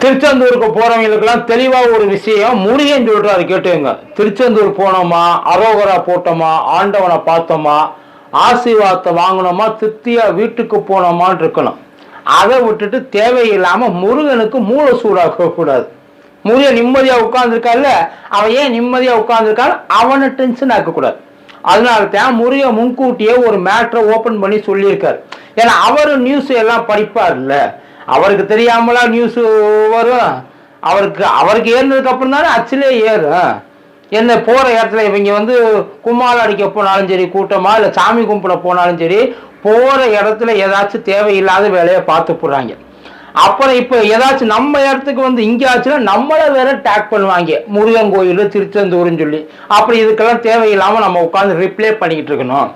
திருச்செந்தூருக்கு போறவங்களுக்கெல்லாம் தெளிவா ஒரு விஷயம். முருகன் சொல்றாரு கேட்டுங்க திருச்செந்தூர் போனோமா? அரோகரா போட்டோமா? ஆண்டவனை பார்த்தோமா? ஆசீர்வாதத்தை வாங்கினோமா? திருப்தியா வீட்டுக்கு போனோமான்னு இருக்கணும். அதை விட்டுட்டு தேவையில்லாம முருகனுக்கு மூளை சூடாக்க கூடாது. முருகன் நிம்மதியா உட்கார்ந்துருக்கால அவன் ஏன் நிம்மதியா உட்கார்ந்துருக்கான்? அவனை டென்ஷன் ஆக்கக்கூடாது. அதனால தான் முருகன் முன்கூட்டியே ஒரு மேட்ரை ஓபன் பண்ணி சொல்லியிருக்காரு. ஏன்னா அவர் நியூஸ் எல்லாம் படிப்பார்ல அவருக்கு தெரியாமலா நியூஸ் வரும். அவருக்கு அவருக்கு ஏறினதுக்கு அப்புறம் தானே அச்சிலே ஏறும் என்ன போற இடத்துல இவங்க வந்து கும்மால் அடிக்க போனாலும் சரி கூட்டமா இல்லை சாமி கும்பிட போனாலும் சரி போற இடத்துல ஏதாச்சும் தேவையில்லாத வேலையை பார்த்து போடுறாங்க. அப்புறம் இப்போ ஏதாச்சும் நம்ம இடத்துக்கு வந்து இங்கே ஆச்சுன்னா நம்மளை வேற டேக் பண்ணுவாங்க. முருகன் கோயில் திருச்செந்தூர்னு சொல்லி. அப்படி இதுக்கெல்லாம் தேவையில்லாமல் நம்ம உட்காந்து ரிப்ளே பண்ணிக்கிட்டு இருக்கணும்.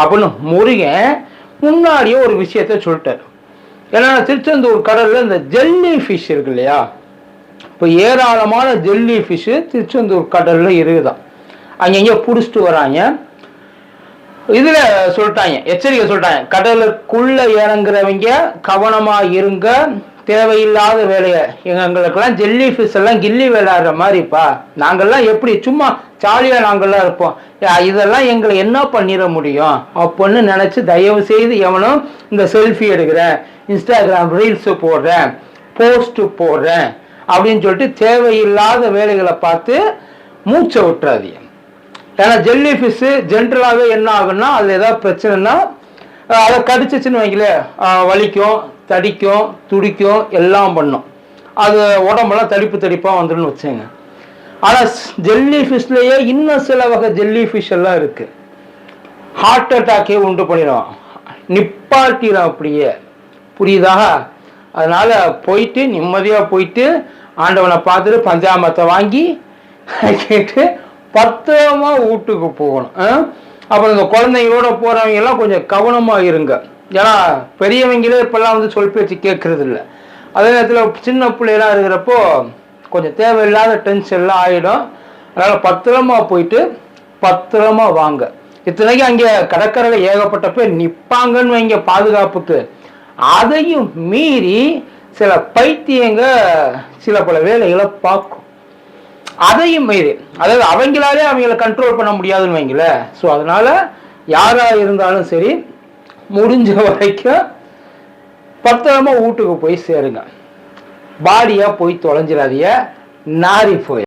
அப்படின்னு முருகன் முன்னாடியே ஒரு விஷயத்த சொல்லிட்டாரு. ஏன்னா திருச்செந்தூர் கடலில் இந்த ஜெல்லி ஃபிஷ் இருக்கு இல்லையா? இப்போ ஏராளமான ஜெல்லி ஃபிஷ்ஷு திருச்செந்தூர் கடலில் இருக்குதான். அங்கங்கே பிடிச்சிட்டு வராங்க. இதில் சொல்லிட்டாங்க எச்சரிக்கை சொல்லிட்டாங்க. கடலுக்குள்ளே இறங்குறவங்க கவனமாக இருங்க. தேவையில்லாத வேலையை. எங்களுக்கெல்லாம் ஜெல்லி ஃபிஷ் எல்லாம் கில்லி விளையாடுற மாதிரிப்பா. நாங்கள்லாம் எப்படி சும்மா ஜாலியாக நாங்கள்லாம் இருப்போம். இதெல்லாம் எங்களை என்ன பண்ணிட முடியும்? அப்படின்னு நினச்சி தயவு செய்து எவனும் இந்த செல்ஃபி எடுக்கிறேன் இன்ஸ்டாகிராம் ரீல்ஸு போடுறேன் போஸ்ட்டு போடுறேன் அப்படின்னு சொல்லிட்டு தேவையில்லாத வேலைகளை பார்த்து மூச்சை விட்டுறாதீங்க. ஏன்னா ஜெல்லி ஃபிஷ்ஷு ஜென்ரலாகவே என்ன ஆகுன்னா அதில் ஏதாவது பிரச்சனைனா அதை கடிச்சிச்சுன்னு வைங்களேன் வலிக்கும். தடிக்கும் துடிக்கும் எல்லாம் பண்ணும். அது உடம்பெல்லாம் தடிப்பு தடிப்பாக வந்துடும்னு வச்சுங்க ஆனால் ஜெல்லி ஃபிஷ்லேயே இன்னும் சில வகை ஜெல்லி ஃபிஷ் எல்லாம் இருக்குது ஹார்ட் அட்டாக்கே உண்டு பண்ணிடும் நிப்பாட்டிடும் அப்படியே. புரியுதா? அதனால் போயிட்டு நிம்மதியாக போயிட்டு ஆண்டவனை பார்த்துட்டு பஞ்சாமத்தை வாங்கி கேட்டு பத்திரமா வீட்டுக்கு போகணும். அப்புறம் இந்த குழந்தைங்களோட போகிறவங்க எல்லாம் கொஞ்சம் கவனமாக இருங்க. ஏன்னா பெரியவங்களே இப்பெல்லாம் வந்து சொல் பேச்சு கேட்கறது இல்லை அதே நேரத்தில் சின்ன பிள்ளைலாம் இருக்கிறப்போ கொஞ்சம் தேவையில்லாத டென்ஷன்லாம் ஆகிடும் அதனால் பத்திரமா போயிட்டு பத்திரமா வாங்க. இத்தனைக்கும் அங்கே கடற்கரையில் ஏகப்பட்ட பேர் நிற்பாங்கன்னு வைங்க பாதுகாப்புக்கு. அதையும் மீறி சில பைத்தியங்க சில பல வேலைகளை பார்க்கும். அதையும் மீறி. அதாவது அவங்களாலே அவங்கள கண்ட்ரோல் பண்ண முடியாதுன்னு வைங்களேன். ஸோ அதனால யாராக இருந்தாலும் சரி முடிஞ்ச வரைக்கும் பத்திரமா வீட்டுக்கு போய் சேருங்க. பாடியா போய் தொலைஞ்சிடாதீங்க. நாரி போய்